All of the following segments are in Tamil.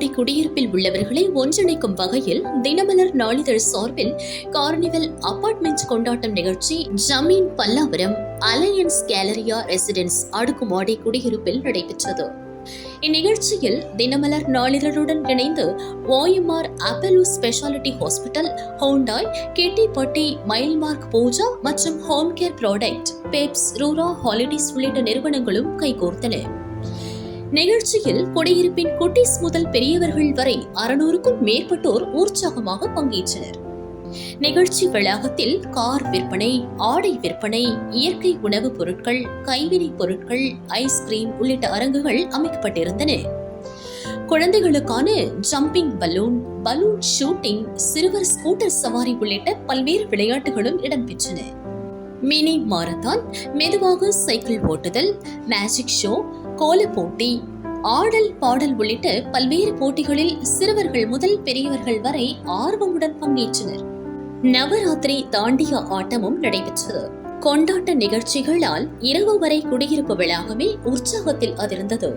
அடுக்குமாடி குடியிருப்பில் உள்ளவர்களை ஒன்றிணைக்கும் வகையில் தினமலர் நாளிதழ் சார்பில் கார்னிவல் அபார்ட்மெண்ட் கொண்டாட்டம் நிகழ்ச்சி ஜமீன் பல்லாவரம் அலையன்ஸ் கேலரியா ரெசிடென்ஸ் அடுக்குமாடி குடியிருப்பில் நடைபெற்றது. இந்நிகழ்ச்சியில் தினமலர் நாளிதழுடன் இணைந்து OMR Apollo speciality hospital Hyundai கெட்டிப்பட்டி மைல்மார்க் பூஜா மற்றும் ஹோம் கேர் ப்ராடக்ட் பெப்ஸ் ரூரா ஹாலிடேஸ் உள்ளிட்ட நிறுவனங்களும் கைகோர்த்தன. நிகழ்ச்சியில் குடியிருப்பின் குட்டீஸ் முதல் பெரியவர்கள் வரை அறுநூறுக்கும் மேற்பட்டோர் உற்சாகமாக பங்கேற்றனர். நிகழ்ச்சி வளாகத்தில் கார் விற்பனை ஆடை விற்பனை இயற்கை உணவுப் பொருட்கள் கைவினைப் பொருட்கள் ஐஸ்கிரீம் உள்ளிட்ட அரங்குகள் அமைக்கப்பட்டிருந்தன. குழந்தைகளுக்கான ஜம்பிங் பலூன் பலூன் ஷூட்டிங் சிறுவர் ஸ்கூட்டர் சவாரி உள்ளிட்ட பல்வேறு விளையாட்டுகளும் இடம்பெற்றன. மினி மாரத்தான் மெதுவாக சைக்கிள் ஓட்டுதல் மேஜிக் ஷோ கோல போட்டி ஆடல் பாடல் உள்ளிட்ட பல்வேறு போட்டிகளில் சிறுவர்கள் முதல் பெரியவர்கள் வரை ஆர்வமுடன் பங்கேற்றனர். நவராத்திரி தாண்டிய ஆட்டமும் நடைபெற்றது. கொண்டாட்ட நிகழ்ச்சிகளால் இரவு வரை குடியிருப்பு வளாகமே உற்சாகத்தில் அதிர்ந்தது.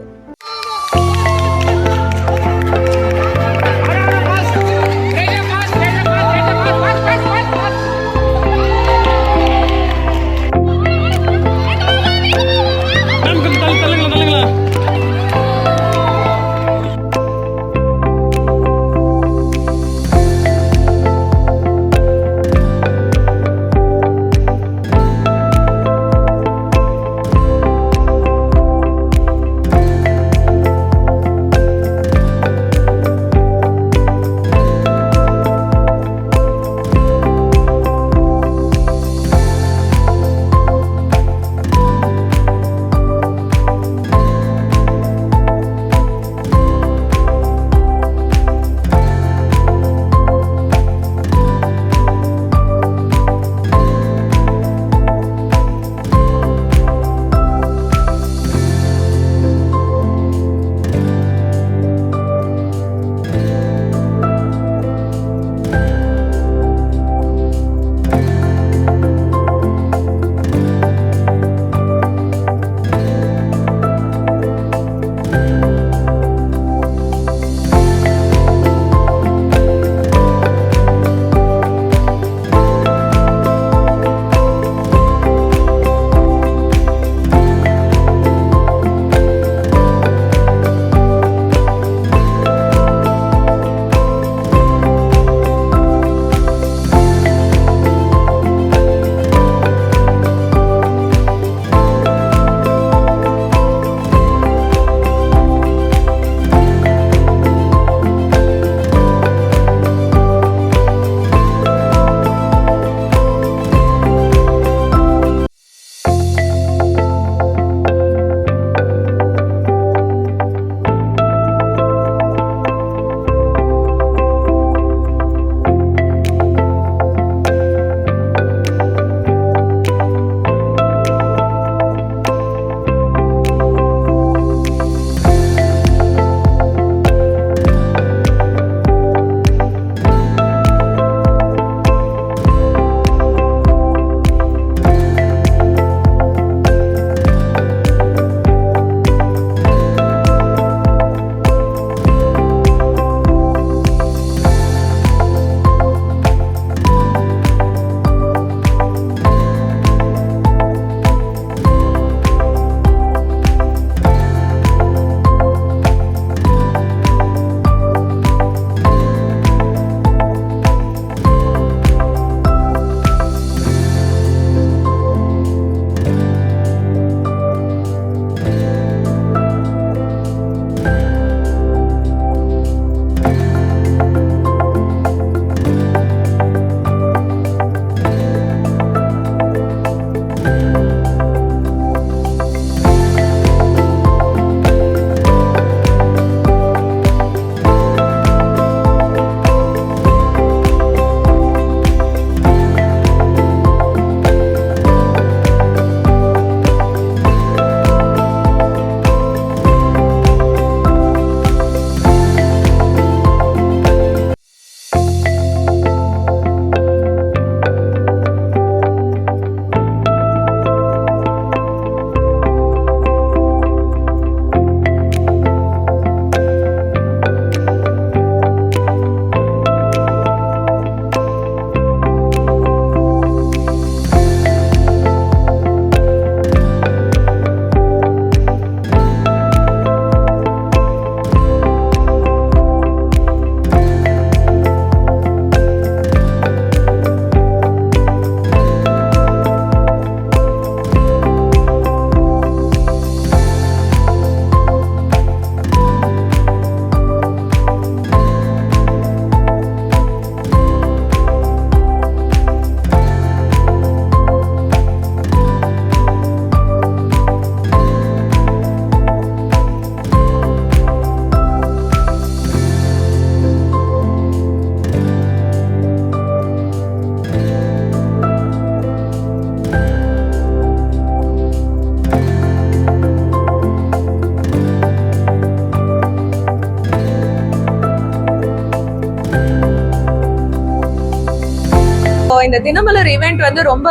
இந்த தினமலர் ஈவெண்ட் வந்து ரொம்ப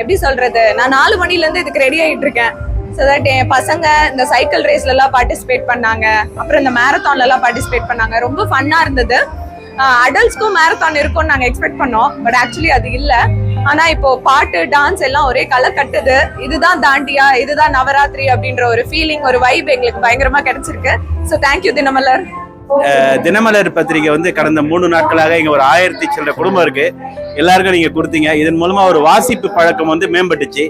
எப்படி சொல்றது நான் நாலு மணில இருந்து இதுக்கு ரெடி ஆயிட்டு இருக்கேன். ஸோ தட் என் பசங்க இந்த சைக்கிள் ரேஸ்ல எல்லாம் பார்ட்டிசிபேட் பண்ணாங்க. அப்புறம் இந்த மேரத்தான்ல எல்லாம் பார்ட்டிசிபேட் பண்ணாங்க. ரொம்ப ஃபன்னா இருந்தது. அடல்ட்ஸ்க்கும் மேரத்தான் இருக்கும்னு நாங்க எக்ஸ்பெக்ட் பண்ணோம். பட் ஆக்சுவலி அது இல்ல. ஆனா இப்போ பாட்டு டான்ஸ் எல்லாம் ஒரே கலை கட்டுது. இதுதான் தாண்டியா இதுதான் நவராத்திரி அப்படின்ற ஒரு ஃபீலிங் ஒரு வைப் எங்களுக்கு பயங்கரமா கிடைச்சிருக்கு. So thank you Dinamalar. தினமலர் பத்திரிகை வந்து கடந்த மூணு நாட்களாக இங்க ஒரு ஆயிரத்தி சில்லற குடும்பம் இருக்கு. எல்லாருக்கும் நீங்க கொடுத்தீங்க. இதன் மூலமா ஒரு வாசிப்பு பழக்கம் வந்து மேம்பட்டுச்சு.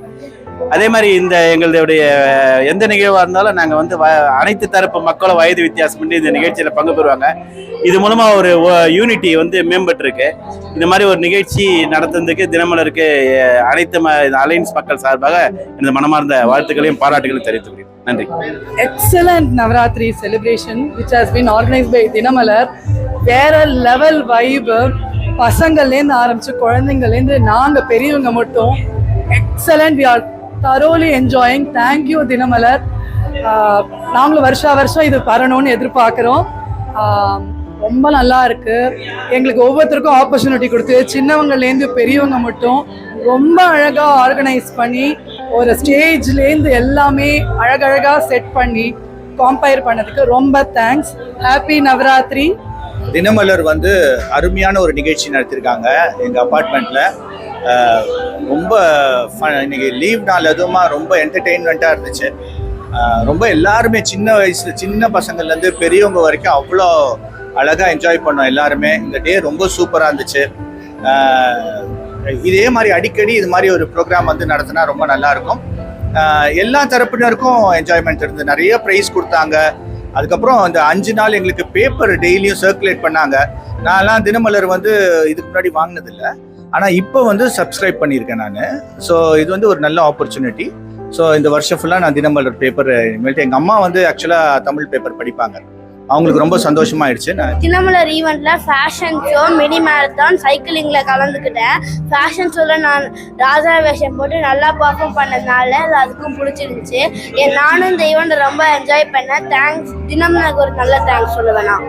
அதே மாதிரி இந்த எங்களுடைய எந்த நிகழ்வாக இருந்தாலும் நாங்கள் வந்து வ- அனைத்து தரப்பு மக்களும் வயது வித்தியாசம் பண்ணி இந்த நிகழ்ச்சியில் பங்கு பெறுவாங்க. இது மூலமாக ஒரு யூனிட்டி வந்து மேம்பட்டுருக்கு. இந்த மாதிரி ஒரு நிகழ்ச்சி நடத்துறதுக்கு தினமலருக்கு அனைத்து அலைன்ஸ் மக்கள் சார்பாக எனது மனமார்ந்த வாழ்த்துக்களையும் பாராட்டுகளையும் தெரிவித்துக்கிறேன் நன்றி. Excellent Navaratri celebration which has been organise by Dinamalar. வேற லெவல் வைபு பசங்கள்லேருந்து ஆரம்பிச்சு குழந்தைங்கள்லேருந்து நாங்கள் பெரியவங்க மட்டும். Excellent we are thoroughly enjoying thank you Dinamalar நாங்களும் வருஷா வருஷம் இது வரணும்னு எதிர்பார்க்குறோம். ரொம்ப நல்லா இருக்கு. எங்களுக்கு ஒவ்வொருத்தருக்கும் ஆப்பர்ச்சுனிட்டி கொடுத்து சின்னவங்கலேருந்து பெரியவங்க மட்டும் ரொம்ப அழகாக ஆர்கனைஸ் பண்ணி ஒரு ஸ்டேஜ்லேருந்து எல்லாமே அழகழகாக செட் பண்ணி காம்பயர் பண்ணதுக்கு ரொம்ப தேங்க்ஸ் ஹாப்பி நவராத்திரி தினமலர் வந்து அருமையான ஒரு நிகழ்ச்சி நடத்தியிருக்காங்க. எங்கள் அப்பார்ட்மெண்ட்டில் ரொம்ப இன்னைக்கு லீவ் நாள் அதுவுமா ரொம்ப என்டர்டெயின்மெண்ட்டாக இருந்துச்சு. ரொம்ப எல்லாருமே சின்ன வயசுல சின்ன பசங்கள்லேருந்து பெரியவங்க வரைக்கும் அவ்வளோ அழகாக என்ஜாய் பண்ணோம் எல்லாருமே. இந்த டே ரொம்ப சூப்பராக இருந்துச்சு. இதே மாதிரி அடிக்கடி இது மாதிரி ஒரு ப்ரோக்ராம் வந்து நடத்தினா ரொம்ப நல்லாயிருக்கும் எல்லா தரப்பினருக்கும் என்ஜாய்மெண்ட் இருந்து நிறைய ப்ரைஸ் கொடுத்தாங்க. அதுக்கப்புறம் அந்த அஞ்சு நாள் எங்களுக்கு பேப்பர் டெய்லியும் சர்க்குலேட் பண்ணாங்க. நான்லாம் தினமலர் வந்து இதுக்கு முன்னாடி வாங்கினதில்லை. ஆனால் இப்போ வந்து சப்ஸ்கிரைப் பண்ணியிருக்கேன் நான். ஸோ இது வந்து ஒரு நல்ல ஆப்பர்ச்சுனிட்டி ஸோ இந்த வருஷம் ஃபுல்லாக நான் தினமலர் பேப்பர் இனிமேல்ட்டு எங்கள் அம்மா வந்து ஆக்சுவலாக தமிழ் பேப்பர் படிப்பாங்க. அவங்களுக்கு ரொம்ப சந்தோஷமா ஆயிடுச்சு தினமலர் ஈவெண்ட்ல ஃபேஷன் ஷோ மினி மேரத்தான் சைக்கிளிங்ல கலந்துக்கிட்டேன். ஃபேஷன் ஷோல நான் ராஜா வேஷம் போட்டு நல்லா பர்ஃபார்ம் பண்ணதுனால அது அதுக்கும் பிடிச்சிருந்துச்சு. ஏன் நானும் இந்த ஈவெண்ட் ரொம்ப என்ஜாய் பண்ணேன். தேங்க்ஸ் தினமலருக்கு ஒரு நல்ல தேங்க்ஸ் சொல்லுவேன். நான்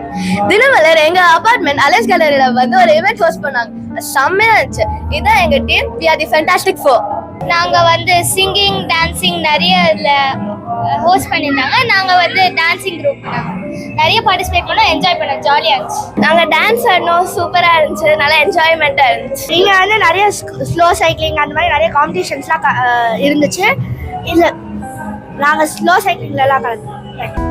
தினமலர் எங்க அபார்ட்மெண்ட் அலஸ் கேலரியில வந்து ஒரு ஈவெண்ட் ஹோஸ்ட் பண்ணாங்க. செம்மையா இருந்துச்சு. இதான் எங்க team we are the fantastic four நாங்க வந்து சிங்கிங் டான்சிங் நிறைய இதுல ஹோஸ்ட் பண்ணியிருந்தாங்க. நாங்க வந்து டான்சிங் குரூப் நிறைய பார்ட்டிசிபேட் பண்ணோம் என்ஜாய் பண்ணோம் ஜாலியா இருந்துச்சு. நாங்க டான்ஸ் ஆடினோம் சூப்பரா இருந்துச்சு. நல்லா என்ஜாய்மெண்டா இருந்துச்சு. நீங்க வந்து நிறைய ஸ்லோ சைக்கிளிங் அந்த மாதிரி நிறைய காம்படிஷன்ஸ்லாம் இருந்துச்சு. இல்ல நாங்க ஸ்லோ சைக்கிளிங்ல எல்லாம் கலந்துருக்கோம்